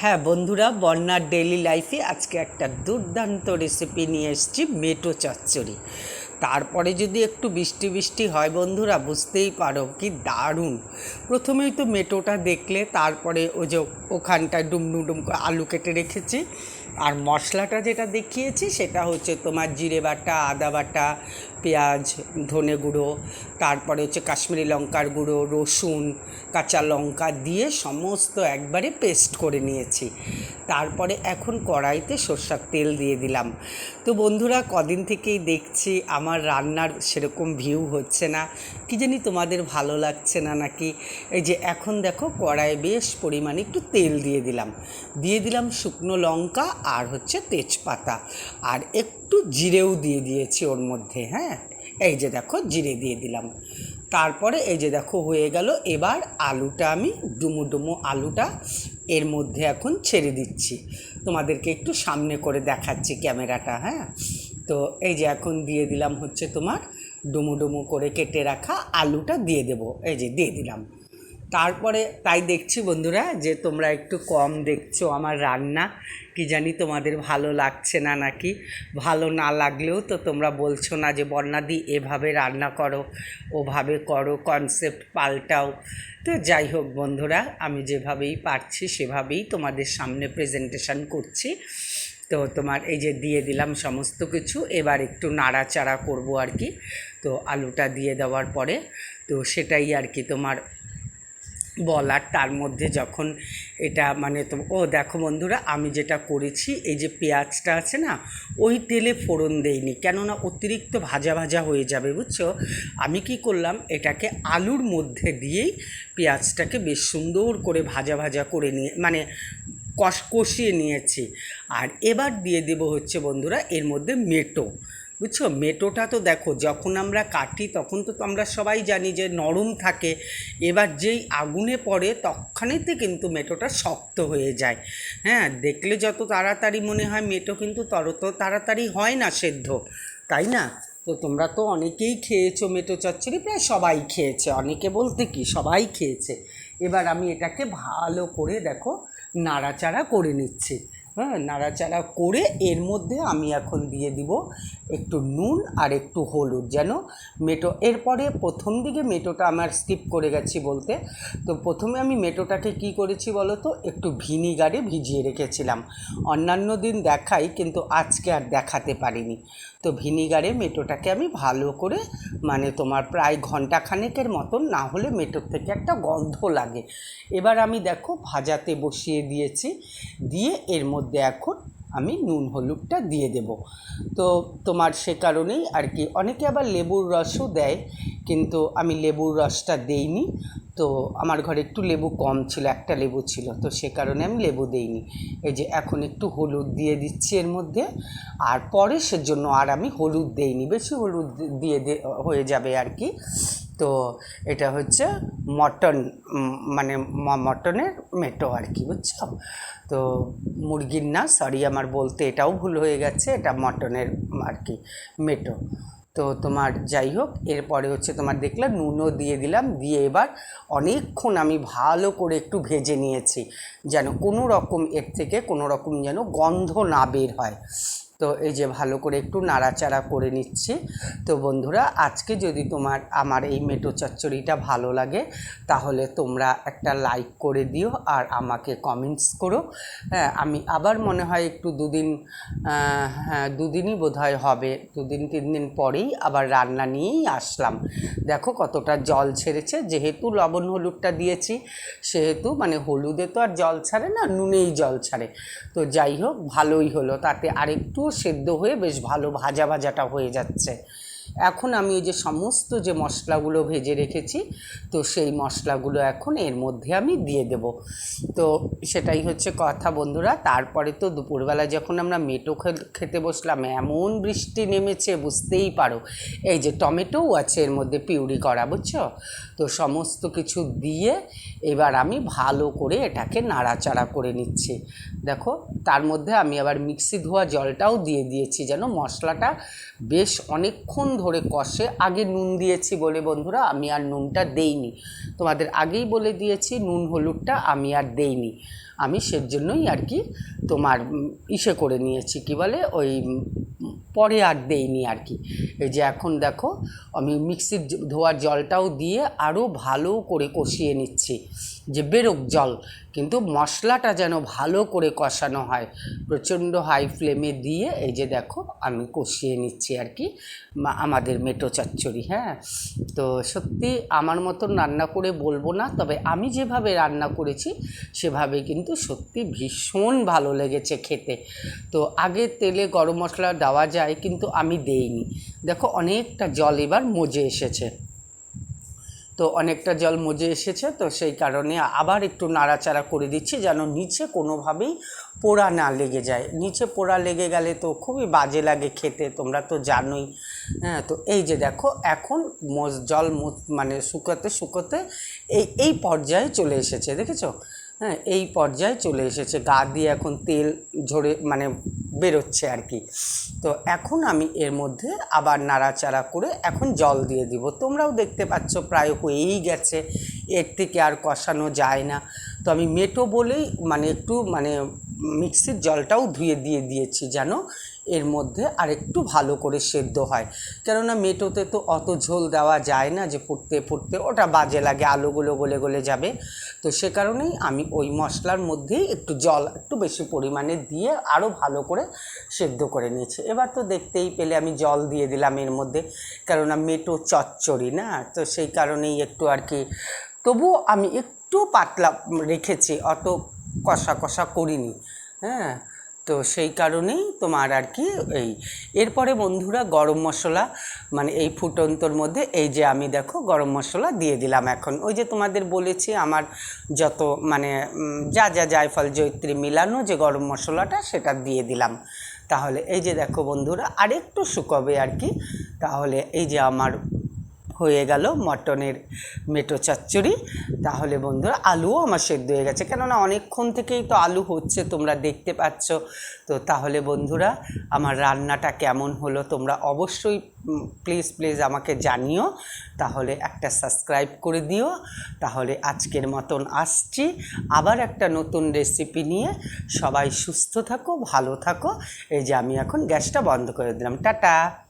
হ্যাঁ বন্ধুরা, বন্যার ডেইলি লাইফে আজকে একটা দুর্দান্ত রেসিপি নিয়ে এসেছি, মেটো চচ্চড়ি। তারপরে যদি একটু বৃষ্টি বৃষ্টি হয় বন্ধুরা, বুঝতেই পারো কি দারুণ। প্রথমেই তো মেটোটা দেখলে, তারপরে ও যে ওখানটায় ডুমডুম ডুম করে আলু কেটে রেখেছি। আর মশলাটা যেটা দেখিয়েছি সেটা হচ্ছে তোমার জিরে বাটা, আদা বাটা, পেঁয়াজ, ধনে গুঁড়ো, তারপরে হচ্ছে কাশ্মীরি লঙ্কার গুঁড়ো, রসুন, কাঁচা লঙ্কা দিয়ে সমস্ত একবারে পেস্ট করে নিয়েছি। তারপরে এখন কড়াইতে সর্ষার তেল দিয়ে দিলাম। তো বন্ধুরা, কদিন থেকেই দেখছি আমার রান্নার সেরকম ভিউ হচ্ছে না। কি জানি তোমাদের ভালো লাগছে না নাকি? এই যে এখন দেখো কড়াইয়ে বেশ পরিমাণে একটু তেল দিয়ে দিলাম। দিয়ে দিলাম শুকনো লঙ্কা আর হচ্ছে তেজপাতা। আর একটু জিরেও দিয়ে দিয়েছি ওর মধ্যে হ্যাঁ? এই যে দেখো জিরে দিয়ে দিলাম। তারপরে এই যে দেখো হয়ে গেল, এবার আলুটা আমি ডুমো ডুমো আলুটা এর মধ্যে এখন ছেড়ে দিচ্ছি। তোমাদেরকে একটু সামনে করে দেখাচ্ছি ক্যামেরাটা হ্যাঁ? তো এই যে এখন দিয়ে দিলাম হচ্ছে তোমার ডুমো ডুমো করে কেটে রাখা আলুটা দিয়ে দেবো। এই যে দিয়ে দিলাম। তারপরে তাই দেখছি বন্ধুরা যে তোমরা একটু কম দেখছ আমার রান্না। কি জানি তোমাদের ভালো লাগছে না নাকি? ভালো না লাগলেও তো তোমরা বলছো না যে, বর্ণাদি, এভাবে রান্না করো, ওভাবে করো কনসেপ্ট পাল্টাও। তো যাই হোক বন্ধুরা, আমি যেভাবেই পারছি সেভাবেই তোমাদের সামনে প্রেজেন্টেশন করছি। তো তোমার এই যে দিয়ে দিলাম সমস্ত কিছু, এবার একটু নাড়াচাড়া করব আর কি। তো আলুটা দিয়ে দেওয়ার পরে, তো সেটাই আর কি তোমার বলার তার মধ্যে যখন এটা মানে তো, ও দেখো বন্ধুরা, আমি যেটা করেছি, এই যে পেঁয়াজটা আছে না, ওই তেলে ফোড়ন দেইনি। কেননা অতিরিক্ত ভাজা ভাজা হয়ে যাবে, বুঝছ? আমি কি করলাম, এটাকে আলুর মধ্যে দিয়েই পেঁয়াজটাকে বেশ সুন্দর করে ভাজা ভাজা করে নিয়ে মানে কষ কষিয়ে নিয়েছি। আর এবার দিয়ে দেব হচ্ছে বন্ধুরা, এর মধ্যে মেটো। বুঝছ? মেটোটা তো দেখো, যখন আমরা কাটি তখন তো আমরা সবাই জানি যে নরম থাকে। এবার যেই আগুনে পড়ে তখনইতে কিন্তু মেটোটা শক্ত হয়ে যায়। হ্যাঁ দেখলে যত তাড়াতাড়ি মনে হয় মেটো কিন্তু তত তাড়াতাড়ি হয় না সেদ্ধ। তাই না? তো তোমরা তো অনেকেই খেয়েছো মেটো চচ্চড়ি, প্রায় সবাই খেয়েছে। অনেকে বলতে কি, সবাই খেয়েছে। এবার আমি এটাকে ভালো করে দেখো, নাড়াচাড়া করে নিচ্ছি। হ্যাঁ নাড়াচাড়া করে এর মধ্যে আমি এখন দিয়ে দিব একটু নুন আর একটু হলুদ যেন মেটো, এরপরে প্রথম দিকে মেটোটা আমার স্কিপ করে গেছি বলতে। তো প্রথমে আমি মেটোটাকে কি করেছি বলো তো? একটু ভিনিগারে ভিজিয়ে রেখেছিলাম। অন্যান্য দিন দেখাই, কিন্তু আজকে আর দেখাতে পারিনি। তো ভিনিগারে মেটোটাকে আমি ভালো করে মানে তোমার প্রায় ঘণ্টা খানেকের মতন না হলে মেটোর থেকে একটা গন্ধ লাগে। এবার আমি দেখো ভাজাতে বসিয়ে দিয়েছি, দিয়ে এর মধ্যে এখন আমি নুন হলুদটা দিয়ে দেব। তো তোমার সে কারণেই আর কি, অনেকে আবার লেবুর রসও দেয়, কিন্তু আমি লেবুর রসটা দেইনি। তো আমার ঘরে একটু লেবু কম ছিল, একটা লেবু ছিল, তো সে কারণে আমি লেবু দেইনি। এই যে এখন একটু হলুদ দিয়ে দিচ্ছি এর মধ্যে, আর পরে সেজন্য আর আমি হলুদ দেইনি, বেশি হলুদ দিয়ে হয়ে যাবে আর কি। তো এটা হচ্ছে মটন মানে মটনের মেটো আর কি, বুঝছ? তো মুরগির না সরি আমার বলতে এটাও ভুল হয়ে গেছে, এটা মটনের আর কি, মেটো। তো তোমার যাই হোক, এরপরে হচ্ছে তোমার দেখলাম নুনও দিয়ে দিলাম, দিয়ে এবার অনেকক্ষণ আমি ভালো করে একটু ভেজে নিয়েছি, যেন কোনো রকম এর থেকে কোনো রকম যেন গন্ধ না বের হয়। তো এই যে ভালো করে একটু নাড়াচাড়া করে নিচ্ছি। তো বন্ধুরা, আজকে যদি তোমার, আমার এই মেটো চচ্চড়িটা ভালো লাগে, তাহলে তোমরা একটা লাইক করে দিও আর আমাকে কমেন্টস করো। হ্যাঁ আমি আবার মনে হয় একটু দুদিন হ্যাঁ দুদিনই বোধ হয় হবে, দুদিন, তিন দিন পরেই আবার রান্না নিয়েই আসলাম। দেখো কতটা জল ছেড়েছে, যেহেতু লবণ হলুদটা দিয়েছি, সেহেতু মানে হলুদে তো আর জল ছাড়ে না, নুনেই জল ছাড়ে। তো যাই হোক, ভালোই হলো, তাতে আরেকটু সেদ্ধ হয়ে বেশ ভালো ভাজা ভাজাটা হয়ে যাচ্ছে। এখন আমি ওই যে সমস্ত যে মশলাগুলো ভেজে রেখেছি, তো সেই মশলাগুলো এখন এর মধ্যে আমি দিয়ে দেব। তো সেটাই হচ্ছে কথা বন্ধুরা, তারপরে তো দুপুরবেলা যখন আমরা মেটো খেতে বসলাম, এমন বৃষ্টি নেমেছে, বুঝতেই পারো। এই যে টমেটোও আছে এর মধ্যে পিউরি করা, বুঝছ? তো সমস্ত কিছু দিয়ে এবার আমি ভালো করে এটাকে নাড়াচাড়া করে নিচ্ছি। দেখো, তার মধ্যে আমি আবার মিক্সি ধোয়া জলটাও দিয়ে দিয়েছি, যেন মশলাটা বেশ অনেকক্ষণ ধরে কষে, আগে নুন দিয়েছি বলে বন্ধুরা আমি আর নুনটা দেইনি। তোমাদের আগেই বলে দিয়েছি, নুন হলুদটা আমি আর দেইনি। আমি সের জন্যই আর কি তোমার ইসে করে নিয়েছি, কি বলে? ওই পরে আর দেইনি আর কি। এই যে এখন দেখো, আমি মিক্সির ধোয়ার জলটাও দিয়ে আরও ভালো করে কষিয়ে নিচ্ছি। যে বেরোক জল। কিন্তু মশলাটা যেন ভালো করে কষানো হয়, প্রচণ্ড হাই ফ্লেমে দিয়ে এই যে দেখো, আমি কষিয়ে নিচ্ছি আর কি আমাদের মেটো চচ্চড়ি হ্যাঁ? তো সত্যি আমার মতন রান্না করে বলব না, তবে আমি যেভাবে রান্না করেছি, সেভাবে কিন্তু সত্যি ভীষণ ভালো লেগেছে খেতে। তো আগে তেলে গরম মশলা দেওয়া যায়, কিন্তু আমি দেইনি। দেখো অনেকটা জল এবার মজে এসেছে। তো অনেকটা জল মজে এসেছে, তো সেই কারণে আবার একটু নাড়াচাড়া করে দিচ্ছি যেন নিচে কোনোভাবেই পোড়া না লেগে যায়। নিচে পোড়া লেগে গেলে তো খুবই বাজে লাগে খেতে, তোমরা তো জানোই। হ্যাঁ তো এই যে দেখো, এখন মোজ, জল মানে শুকোতে শুকোতে এই এই পর্যায়ে চলে এসেছে, দেখেছ? হ্যাঁ এই পর্যায়ে চলে এসেছে। গা দিয়ে এখন তেল ঝরে মানে বেরোচ্ছে আর কি। তো এখন আমি এর মধ্যে আবার নাড়াচাড়া করে এখন জল দিয়ে দিব। তোমরাও দেখতে পাচ্ছ প্রায় হয়েই গেছে, এর থেকে আর কষানো যায় না। তো আমি মেটো বলেই মানে একটু মানে মিক্সির জলটাও ধুয়ে দিয়ে দিয়েছি যেন এর মধ্যে আর একটু ভালো করে সেদ্ধ হয়। কেননা মেটোতে তো অত ঝোল দেওয়া যায় না যে ফুটতে ফুটতে ওটা বাজে লাগে, আলুগুলো গলে গলে যাবে। তো সে কারণেই আমি ওই মশলার মধ্যেই একটু জল একটু বেশি পরিমাণে দিয়ে আরও ভালো করে সেদ্ধ করে নিয়েছি। এবার তো দেখতেই পেলে আমি জল দিয়ে দিলাম এর মধ্যে, কেননা মেটো চচ্চড়ি না? তো সেই কারণেই একটু আর কি। তবুও আমি একটু পাতলা রেখেছি, অত কষা কষা করিনি হ্যাঁ? তো সেই কারণেই তোমার আর কি এই, এরপরে বন্ধুরা গরম মশলা মানে এই ফুটন্তর মধ্যে, এই যে আমি দেখো গরম মশলা দিয়ে দিলাম এখন। ওই যে তোমাদের বলেছি, আমার যত মানে যা যা, জায়ফল জৈত্রী মিলানো যে গরম মশলাটা, সেটা দিয়ে দিলাম। তাহলে এই যে দেখো বন্ধুরা, আরেকটু শুকোবে আর কি। তাহলে এই যে আমার হয়ে গেল মটনের মেটো চচ্চড়ি। তাহলে বন্ধুরা, আলুও আমার সেদ্ধ হয়ে গেছে। কেননা অনেকক্ষণ থেকেই তো আলু হচ্ছে, তোমরা দেখতে পাচ্ছ। তো তাহলে বন্ধুরা, আমার রান্নাটা কেমন হলো তোমরা অবশ্যই প্লিজ প্লিজ আমাকে জানিও। তাহলে একটা সাবস্ক্রাইব করে দিও। তাহলে আজকের মতন আসছি। আবার একটা নতুন রেসিপি নিয়ে। সবাই সুস্থ থাকো, ভালো থাকো। এই যে আমি এখন গ্যাসটা বন্ধ করে দিলাম। টাটা!